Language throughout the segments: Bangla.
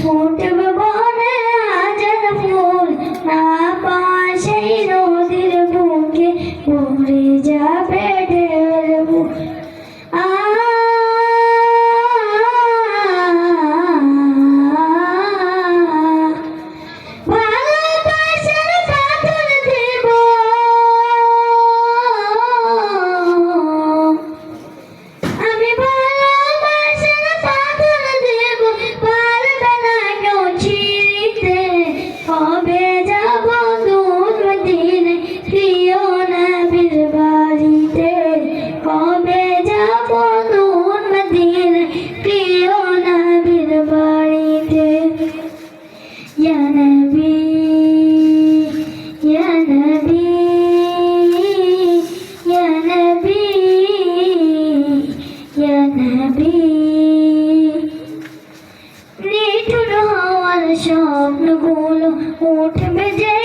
从。স্বপ্নগুলো উঠবে জেগে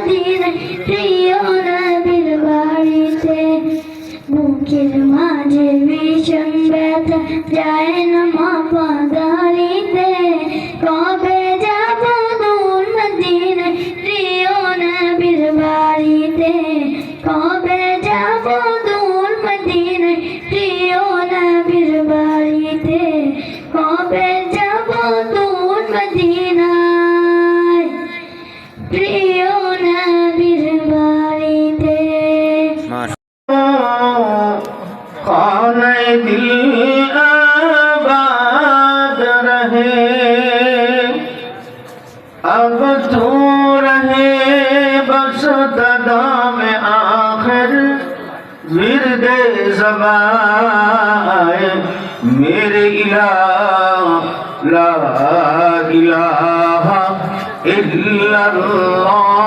মদিনে প্রিয় নবীর বাড়িতে বুকের মাঝে ভীষণ ব্যথা যায় না মা পাদারিতে কবে যাব দূর মদিনে প্রিয় নবীর বাড়িতে কবে যাব দূর মদিনে প্রিয় নবীর বাড়িতে কবে যাব দূর মদিনায় প্রিয় दिल आबाद रहे अब तू रहे बस ददा में आखिर विरद जबाए मेरे इलाह ला इलाहा इल्लल्लाह